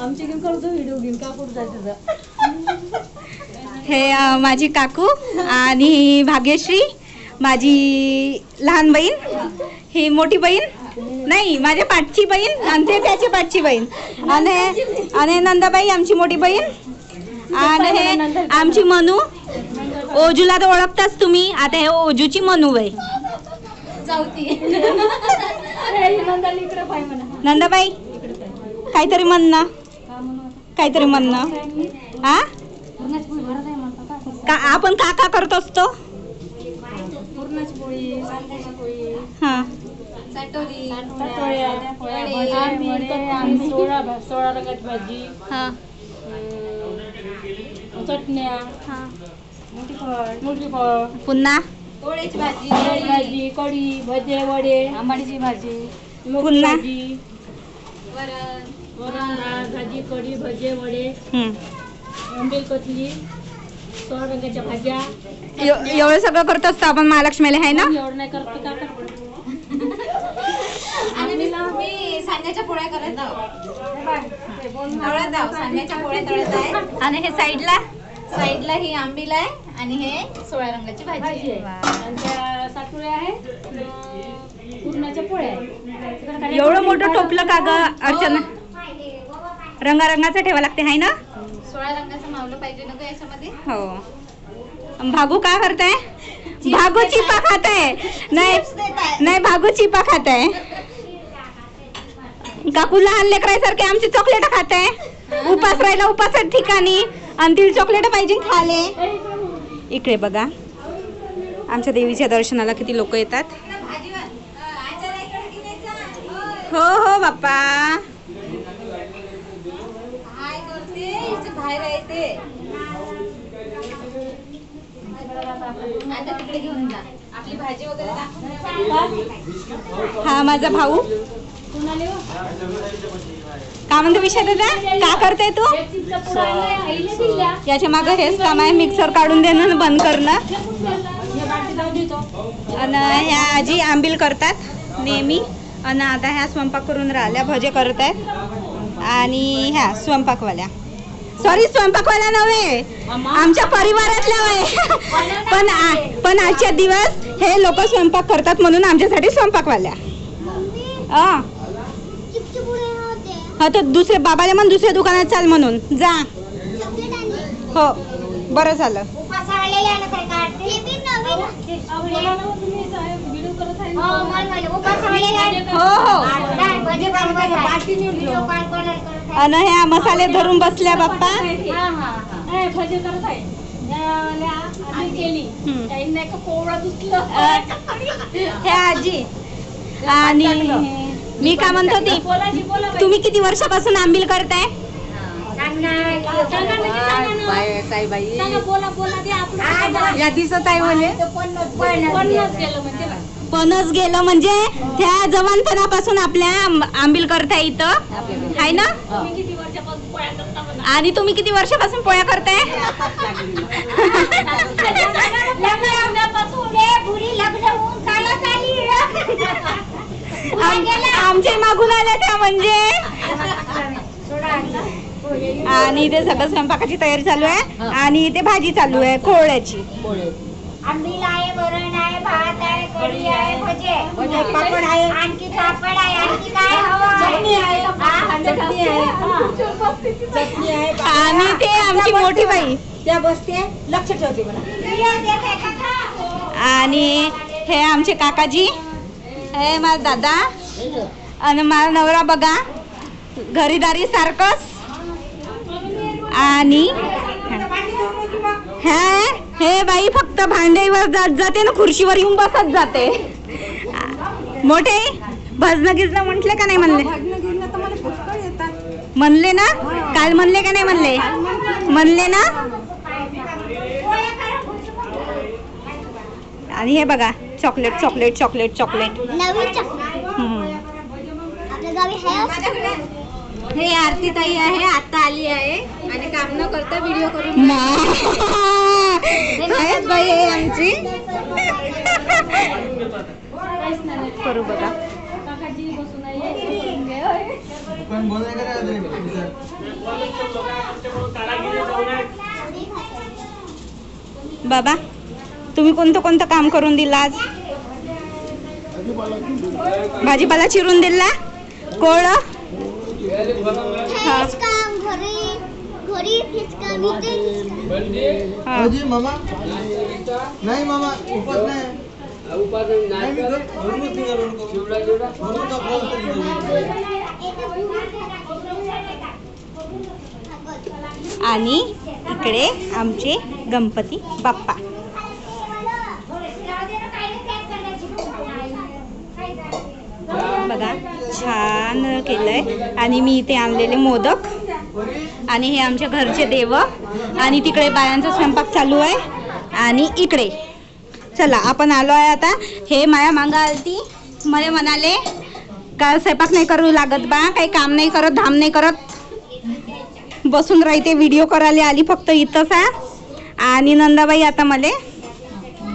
आमचे घेऊन करतो व्हिडिओ घेऊन का कुठं जायचं हे अ, माझी काकू आणि भाग्यश्री माझी लहान बहीण ही मोठी बहीण नाही माझ्या पाठची बहीण आणि ते त्याची पाठची बहीण. आणि आणि नंदाबाई आमची मोठी बहीण. आणि हे आमची मनू. ओजूला तर ओळखताच तुम्ही आता हे ओजूची मनू आहे नंदाली इकडे पाय म्हणा नंदाबाई काहीतरी म्हण ना. काहीतरी म्हण ना हा पूर्णाची पोळी भरत आहे म्हणता का? आपण का का करत असतो? हा. हा. चटण्या. हा. पुन्हा? पोळ्याची भाजी भाजी कढी भजे वडे. आंबाडीची भाजी. पुन्हा? भाजी. वरण. डाळ भाजी कढी भजे वडे हम्म. आंबेल कतली सोळा रंगाच्या भाज्या. एव- एवढं सगळं करत असतो आपण महालक्ष्मीला आहे ना? एवढं नाही करत की का करतो आणि मी पोळ्या करत आहो तळत आहो सांग्याच्या पोळ्या तळत आहे आणि हे साईडला? साईडला ही आंबील आहे आणि हे सोळा रंगाची भाजी भाजी आहे. आहे आणि त्या साटोळ्या आहेत अं, पुरणाच्या पोळ्या एवढं मोठं टोपलं का ग अर्चना? रंगारंगाचं ठेवा लागते हाय ना? सोळा रंगाचं मावलं पाहिजे ना याच्यामध्ये? हो. भागू का करताय? भागू चिपा खात आहे नाही नाही भागू चिपा खात आहे काकू लहान लेकरासारखे आमची चॉकलेट खात आहे उपास राहिला उपास ठिकाणी. आणि तिला चॉकलेट पाहिजे खाले. इकडे बघा. आमच्या देवीच्या दर्शनाला किती लोक येतात. हो हो बाप्पा काय करते हिचं बाहेर आहे ते. आता तिकडे घेऊन जा. आपली भाजी वगैरे दाखव हा माझा भाऊ. काय का म्हणतो विषय दादा का करते तू? याच्या मागं हेच काम आहे मिक्सर काढून देणं बंद करणं. आणि ह्या आजी आंबील करतात नेहमी. आणि आता ह्या स्वयंपाक करून राहिल्या भजे करत आहेत. आणि ह्या स्वयंपाकवाल्या. सॉरी स्वयंपाकवाल्या नव्हे. आमच्या परिवारातल्या आहे. पण आ- पण आजच्या दिवस हे लोक स्वयंपाक करतात म्हणून आमच्यासाठी स्वयंपाकवाल्या. हा हा तर दुसरे बाबाला म्हण दुसऱ्या दुकानात चाल म्हणून. जा. हो. बरं झालं. व्हिडिओ करत आहे हो हो आणि ह्या मसाले धरून बसल्या बाप्पा. हम्म. हे आजी. आणि मी का म्हणत होती. तुम्ही किती वर्षापासून आंबील करताय? सांगा म्हणजे या दिसत आहे म्हणे म्हणजे पणच गेलं म्हणजे त्या जवानपणापासून आपल्या आंब- आंबील करता इथं. आहे ना? आणि तुम्ही किती वर्षापासून पोळ्या करताय? लग्नापासून आमच्या मागून आल्या त्या म्हणजे. आणि इथे सगळं स्वयंपाकाची तयारी चालू आहे. आणि इथे भाजी चालू आहे कोहळ्याची आंबील आहे वरण आहे भात आहे कढी आहे भजे. पापड आहे. आणखी पापड आहे आणखी काय हवं चटणी आहे. चटणी आहे. आणि ते आमची मोठी बाई. त्या बसते लक्ष ठेवते मला? आणि हे आमचे काकाजी. हे माझा दादा. आणि माझा नवरा बघा. घरीदारी सारखंच. आणि हे हे बाई फक्त भांडेवर जात जाते ना खुर्शीवर येऊन बसत जाते. मोठे भजन गिजन म्हटले का नाही म्हणले? म्हणले ना? काल म्हणले का नाही म्हणले? म्हणले ना? आणि हे बघा चॉकलेट चॉकलेट चॉकलेट चॉकलेट हे आरती ताई आहे आता आली आहे. काम न करता व्हिडिओ करून बाई हे आमची. करू बघा. आहे बाबा तुम्ही कोणतं कोणतं काम करून दिलं आज? भाजीपाला चिरून दिला? कोळ? हा. काम घरी घरी तेच काम इथे हा. मामा? नाही मामा नाही. नाही. आणि इकडे आमचे गणपती बाप्पा. बघा छान केलंय. आणि मी इथे आणलेले मोदक. आणि हे आमच्या घरचे देव. आणि तिकडे बायांचा स्वयंपाक चालू आहे. आणि इकडे. चला आपण आलो आहे आता. हे माया मांगा आलती. मला म्हणाले का स्वयंपाक नाही करू लागत बा. काही काम नाही करत धाम नाही करत. बसून राहते व्हिडिओ करायला आली फक्त इथंच आहे. आणि नंदाबाई आता मला